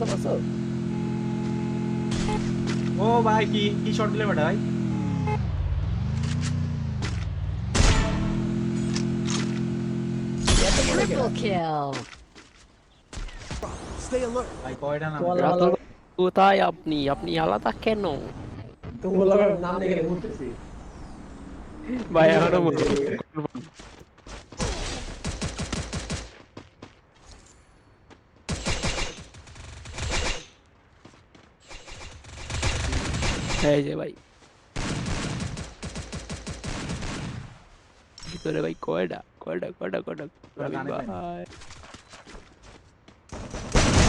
বসো বসো। ও ভাই কি কি শট দিলে বেটা ভাই? Triple kill. ভাই কয়টা নাম? রাতুল কোথায় আপনি? আপনি আলাদা কেন? তোমার নাম লিখে বলতেছি ভাই এখনও এই যে ভাই। ভিতরে ভাই কয়টা? কয়টা কয়টা কয়টা? ওরা গানে গায়। ভাই।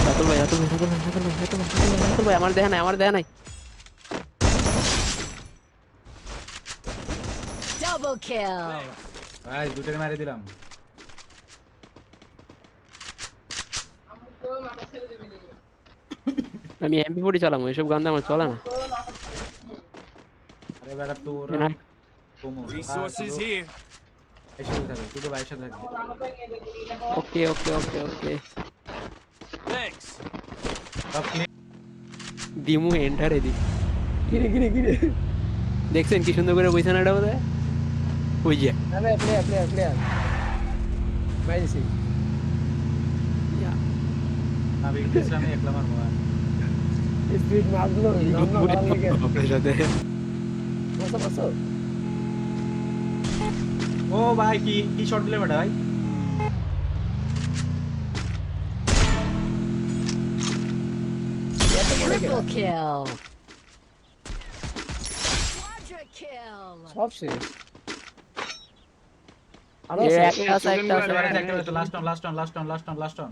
রাতুল ভাই রাতুল ভাই রাতুল ভাই রাতুল ভাই রাতুল ভাই, রাতুল ভাই, আমার দেখা নাই আমার দেখা নাই। Double kill. ভাই দুটোকে মারি দিলাম। আমি এমপি ফোর্টি চালাম এসব গান আমার চলে না। আরে বেটা তোর না। তোমো Resources here. এসে থাকে তুই তো ভাইয়ের সাথে থাকবি ওকে ওকে ওকে ওকে Thanks. সব clear? দিমু এন্টারে দি কিরে কিরে কিরে দেখছেন কি সুন্দর করে বইছেন এটা বোধহয় ওই যে আরে প্লেয়ার প্লেয়ার প্লেয়ার মাইছি না বিগনেস আমি একলা মারবো আর। স্পিড মারলো নাম না ভালো বসো বসো ও ভাই কি কি শট দিলে বেটা ভাই Triple kill. Quadra kill. সব শেষ আরও। একটা আছে একটা আছে last on last on last on last on last on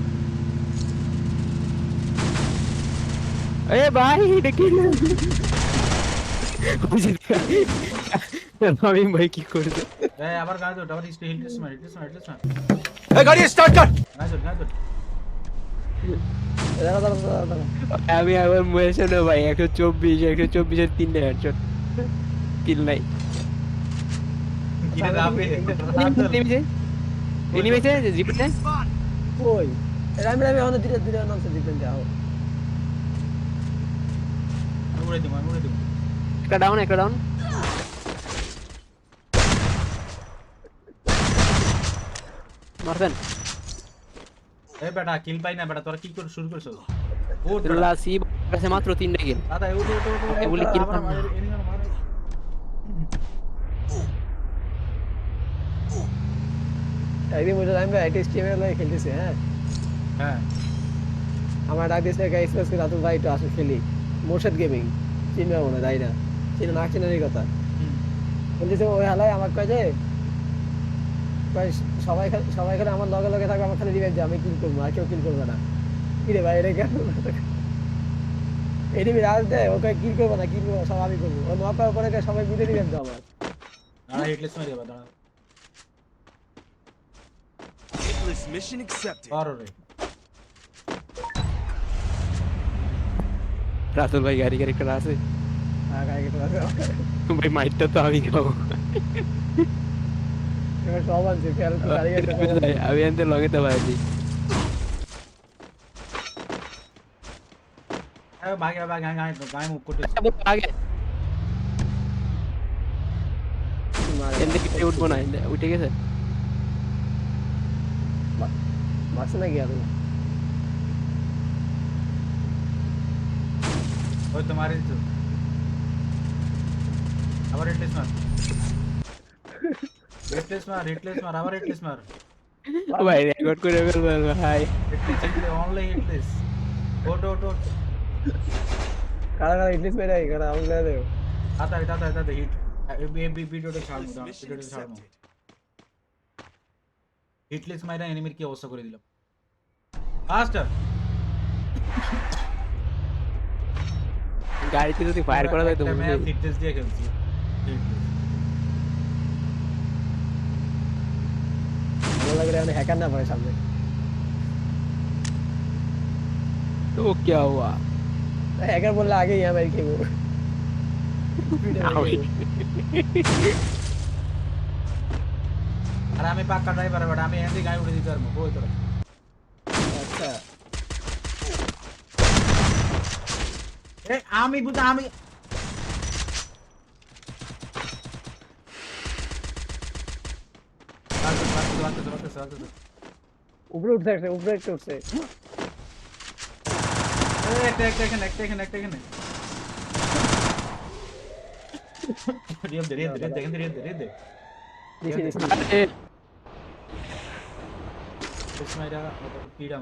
এ ভাই এটা কি নবীন ভাই কি করছে এই আবার গায়ে দৌড় আবার হিল টেস্ট মার হিল টেস্ট মার হিল টেস্ট মার এই গাড়ি স্টার্ট কর। গায়ে দৌড় গায়ে দৌড় আমি আবার মরে শোনো ভাই একশো চব্বিশ একশো চব্বিশের তিন নেই একশো তিন নাই। তিনি বেঁচে জীবনে কই? রামে রামে আমাদের ধীরে ধীরে নামছে জীবনে যাও। উড়ে দিমু আমি উড়ে দিমু একটা ডাউন একটা ডাউন মারবেন এ বেটা কিল পাই না বেটা তোরা কি করে শুরু করছ উঠ লাসি কাছে মাত্র তিনটে কিল দাদা উঠ উঠ উঠ উঠ এগুলি kill আবার পান না। মার এনিমি মার একদিন বলছে রামি ভাই টেস্ট টিমে লয়ে খেলতেছে হ্যাঁ হ্যাঁ আমার ডাক দিয়েছে গাইস গাইস রাতুল ভাই একটু আসো খেলি মোর্শেদ গেমিং চিনবে মনে তাই না? চিনে না চিনারই কথা। বলতেছে ওই হালায় আমার কয় যে সবাই সবাই খালি আমার লগে লগে থাকবে আমার খালি রিভেঞ্জ আমি কিল করব আর কেউ কিল করবে না। কি রে ভাই এটা কেন রাজ দেয় ওকে কিল করব না কিল করব সব আমি করব। ও নকার উপরে সবাই মিলে রিভেঞ্জ আমার দাঁড়া হিটলেস মারি দাঁড়া। Hitless mission accepted. রাতুল ভাই গাড়ি গাড়ি করা আছে আর গায়ে গেতে পারবে ভাই মাইটটা তো আমি খাব এবার সব আনছে ফের তো দাঁড়িয়ে আছে আমি এনতে লগেতে পারি হ্যাঁ ভাগে ভাগে গায়ে গায়ে মুভ করতে আগে এনতে কিটে উঠবো না এনতে উঠে গেছে মারছে নাকি আর ওই তো মারি দিছো আবার হিটলেস মার হিটলেস মার হিটলেস মার আবার হিটলেস মার ভাই রেকর্ড করে ফেলবো ভাই হিটলেস হিটলেস অনলি হিটলেস ওট ওট ওট কারা কারা ইডলিস মেরে আই কারা আমি গেলে দেও आता है आता है आता है हिट এই ভিডিওটা ছাড়বো Hitless দাঁড়া, mission ভিডিওটা ছাড়বো accepted. হিটলেস মাইরা এনিমির কি অবস্থা করে দিলাম ফাস্টার গাড়িতে যদি ফায়ার করা যায় তো একটা বুঝলি। ম্যাচ ফিটনেস দিয়ে খেলছি ভালো লাগে মানে হ্যাকার না পড়ে সামনে তো क्या हुआ হ্যাকার বললে আগেই আমি খেবো আমি- আর আমি পাক্কা ড্রাইভার বাট আমি এখান থেকে গাড়ি উঠে দিতে পারবো কই তোরা আচ্ছা আমি বুঝা আমি। উপরে উঠছে একটা উপরে একটা উঠছে একটা, একটা এখানে, একটা এখানে, একটা এখানে। রিয়াদ রিয়াদ রিয়াদ দে, রিয়াদ রিয়াদ দে। দিছি দিছি আরে, ইসমাইরা, ওটা পিডা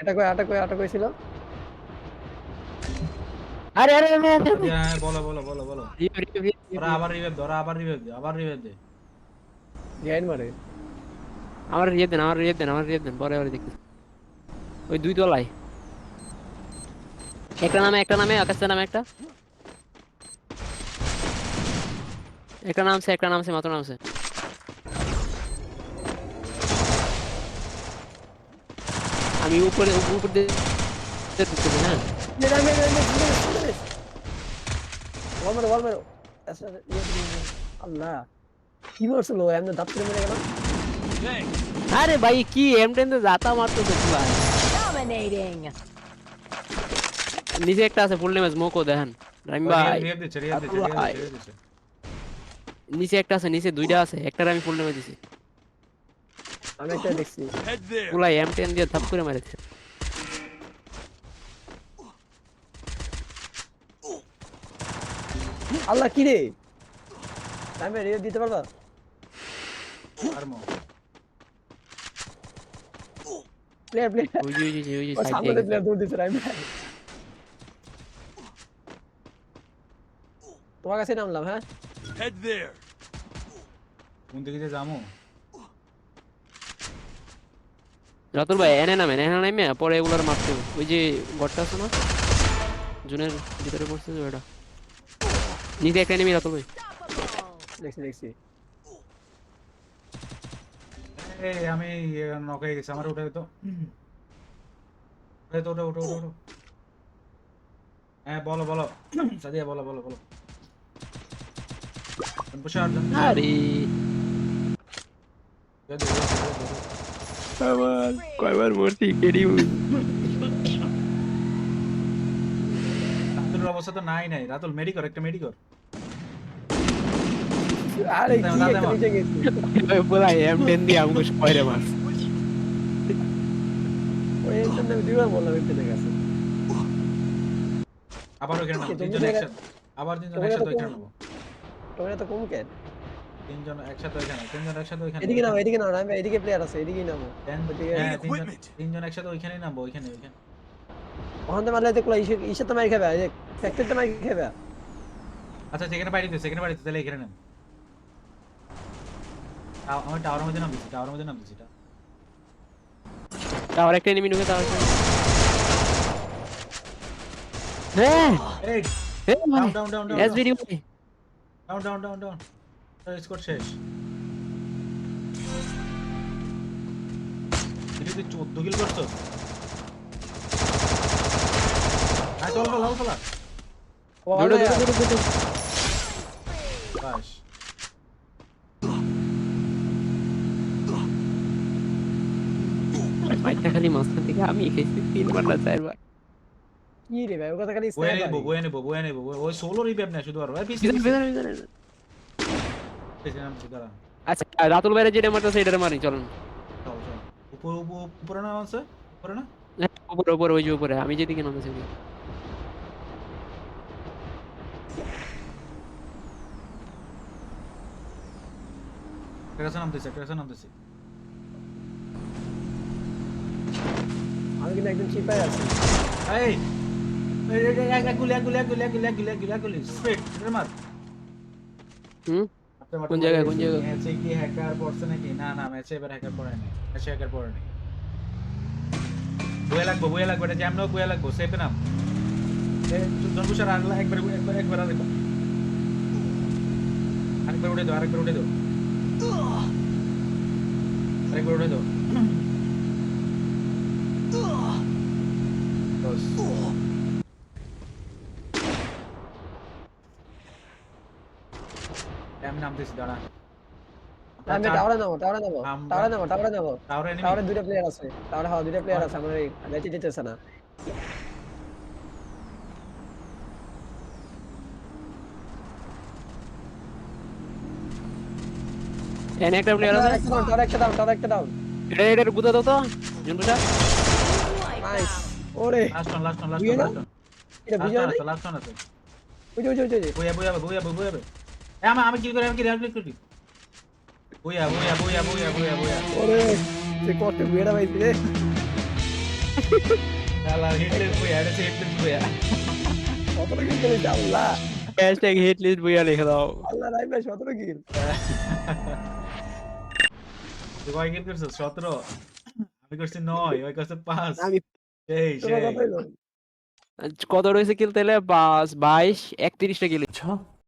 এটা কই আটা কই আটা কই ছিল আরে আরে। হ্যাঁ, বলো, বলো, বলো, বলো। ওরা আবার রিভাইভ দে, ওরা আবার রিভাইভ দে, আবার রিভাইভ দে। গ্যান মারে। আমার রিয়ে দেন আমার রিয়ে দেন আমার রিয়ে দেন পরে পরে দেখতেছি। ওই দুই তলায়। একটা নামে একটা নামে আকাশের নামে একটা। একটা নামছে একটা নামছে মাত্র নামছে। আমি উপরে উপর দিয়ে হ্যাঁ। ওয়াল মারো ওয়াল মারো আচ্ছা ইয়ে দিবি। আল্লাহ কি মারছিল এমন দাঁত করে মেরে গেল Thanks. আরে ভাই কি এম টেন তো জাতা মারতেছে পুরা Dominating. নিচে একটা আছে ফুল ড্যামেজ মোকো দেখেন রাইম ভাই। নিচে একটা আছে নিচে দুইটা আছে একটার আমি ফুল দিছি আমি একটা দেখছি. পুরা এম টেন দিয়ে থাপ করে মারেছে আল্লাহ কি রে? আমি রিও দিতে পারবা? আর মো। প্লেয়ার প্লেয়ার ওই যে ওই ওই যে ও side সামনে প্লেয়ার দৌড় দিতে রাইম তোমার কাছে নামলাম হ্যাঁ? Head there. কোন দিকে যামু? রাতুল ভাই এনে নামেন এনে নামে পরে এগুলোর মারতে ওই যে ঘরটা আছে না? জুনের ভিতরে পড়ছে ওটা নিচে একটা নেমে রাতুল ভাই দেখছি দেখছি। এই, আমি নক হয়ে গেছি আমার উঠে তো। উঠে তো উঠে উঠে উঠে উঠে। হ্যাঁ বলো বলো। সাদিয়া বলো বলো বলো। আরে। কয়বার মরছি কেডি অবস্থা তো নাই নাই। রাতুল মেডি কর একটা মেডি কর আরে কি দাদা, একটা নিচে গেছি বলা এম টেন দিয়ে আমাকে কয়রে মার ওই দুইবার বললাম এখানে গেছে আবার ওখানে নামো তিনজন একসাথে। আবার তিনজন একসাথে তো ওইখানে তোমরা তো কম কেন? তিনজন একসাথে ওইখানে তিনজন একসাথে ওইখানে এদিকে নাও। এদিকে নাও এদিকে প্লেয়ার আছে এদিকেই নামো। ওদিকে- হ্যাঁ, তিনজন তিনজন একসাথে ওইখানেই নামবো ওইখানে ওইখানে। ওখান থেকে মারলে দেখল ইসে ইসে তো মারি খাবে ফ্যাক্টরি তো মারি খাবে। আচ্ছা সেখানে বাড়ি দিতে সেখানে বাড়ি দিতে তাহলে এখানে টাও- আমার টাওয়ারের মধ্যে নাম দিচ্ছি টাওয়ারের মধ্যে নাম দিচ্ছি এটা। তাও একটা এনিমি ঢুকে তাও একটা হ্যাঁ। এই down down down down SBD down down down down score শেষ। এটা তুই চোদ্দ কিল করছ? চল চল চল দৌড়ো দৌড়ো দৌড়ো দৌড়ো বাস মাইটা খালি মাঝখান থেকে আমি খেয়েছি তিনবার না চারবার কি রে ভাই ও খালি বয়ে নেব বয়ে নেব বয়ে নেব ওই সোলো রিপেপ না শুধু আর ওই পিছে ভিতরে ভিতরে ভিতরে পিছে নাম দাঁড়া আচ্ছা রাতুল যেটা মারতেছে এটারে মারি চলুন। চল চল উপরে উপরে উপরে না আছে? উপরে না? হ্যাঁ, উপরে উপরে ওই যে উপরে আমি যেদিকে নামতেছি কাছে নামতেছে কাছে নামতেছে আমি কিন্তু একদম চিপাই আছি এই এই এই, এই, এক এক গুলি গুলি গুলি গুলি গুলি গুলি গুলি স্পিড মার হুম কোন জায়গায়, কোন জায়গায়? ম্যাচে কি হ্যাকার পড়ছে নাকি? না না ম্যাচে এবার হ্যাকার পড়ে নাই। ম্যাচে হ্যাকার পড়ে নাই। বয়ে লাগবো বয়ে লাগবো এটা জ্যাম নাও বয়ে লাগবো সেফে নাম জন বুসার আর একবার একবার একবার আরেকবার আরেকবার উঠে দাও আরেকবার উঠে দাও। আরেকবার উঠে দাও। আমি নামতেছি দাঁড়া আমি টাওয়ারে নামো টাওয়ারে আমরা- টাওয়ারে নামো টাওয়ারে নামো টাওয়ার দুইটা প্লেয়ার আছে টাওয়ারে হ্যাঁ দুইটা প্লেয়ার আছে আমার ম্যাচে জিতেছে না এনে একটা প্লেয়ার আছে টাওয়ারে একটা দাও টাওয়ারে একটা দাও এটা এটা গুদা দাও তো জুনটা নাইস ওরে Last one, last one, last বুঝে one, না? last এটা বুঝে না আছে, last one আছে। বুঝে বুঝে বুঝে বইয়া, বইয়া, বইয়া, বইয়া, বইয়া। এ, আমি- আমি kill করি, আমি kill, আমি kill করি। বইয়া, বইয়া, বইয়া, বইয়া, বইয়া, বইয়া। ওরে সে কষ্ট বুয়েটা পাইছি রে শালা, hitless বইয়া, এটা hitless বইয়া। সতেরো কিল করেছে আল্লাহ হ্যাশট্যাগ হিট লিস্ট বইয়া লিখে দাও আল্লাহ রাই ভাই সতেরো কিল তুই কয় kill করছিস? 17? আমি করছি নয়, ওই করছে পাঁচ। আমি সেই, সেই। কত রয়েছে কিল তাহলে পাঁচ বাইশ একত্রিশটা কিল